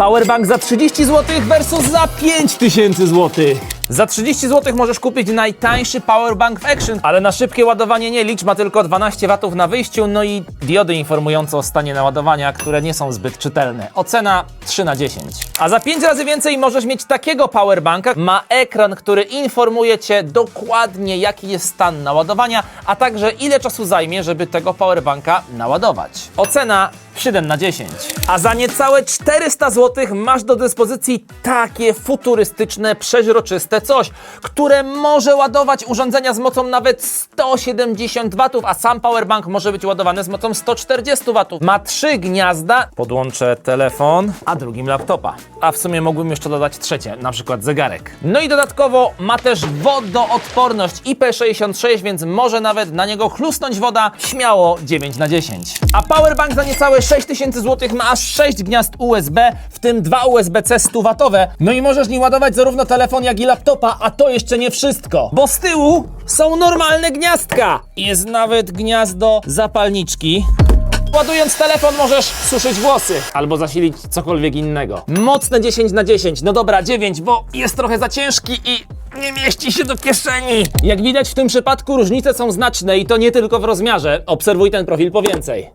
Powerbank za 30 zł versus za 5000 zł. Za 30 zł możesz kupić najtańszy powerbank w Action, ale na szybkie ładowanie nie licz, ma tylko 12 W na wyjściu, no i diody informujące o stanie naładowania, które nie są zbyt czytelne. Ocena 3 na 10. A za 5 razy więcej możesz mieć takiego powerbanka. Ma ekran, który informuje Cię dokładnie jaki jest stan naładowania, a także ile czasu zajmie, żeby tego powerbanka naładować. Ocena 7 na 10. A za niecałe 400 zł masz do dyspozycji takie futurystyczne, przeźroczyste coś, które może ładować urządzenia z mocą nawet 170 W, a sam powerbank może być ładowany z mocą 140 W. Ma trzy gniazda, podłączę telefon, a drugim laptopa. A w sumie mógłbym jeszcze dodać trzecie, na przykład zegarek. No i dodatkowo ma też wodoodporność IP66, więc może nawet na niego chlusnąć woda, śmiało 9 na 10. A powerbank za niecałe 6000 zł ma aż 6 gniazd USB, w tym dwa USB-C 100W. No i możesz nim ładować zarówno telefon, jak i laptopa, a to jeszcze nie wszystko, bo z tyłu są normalne gniazdka. Jest nawet gniazdo zapalniczki. Ładując telefon możesz suszyć włosy albo zasilić cokolwiek innego. Mocne 10 na 10. No dobra, 9, bo jest trochę za ciężki i nie mieści się do kieszeni. Jak widać w tym przypadku różnice są znaczne i to nie tylko w rozmiarze. Obserwuj ten profil po więcej.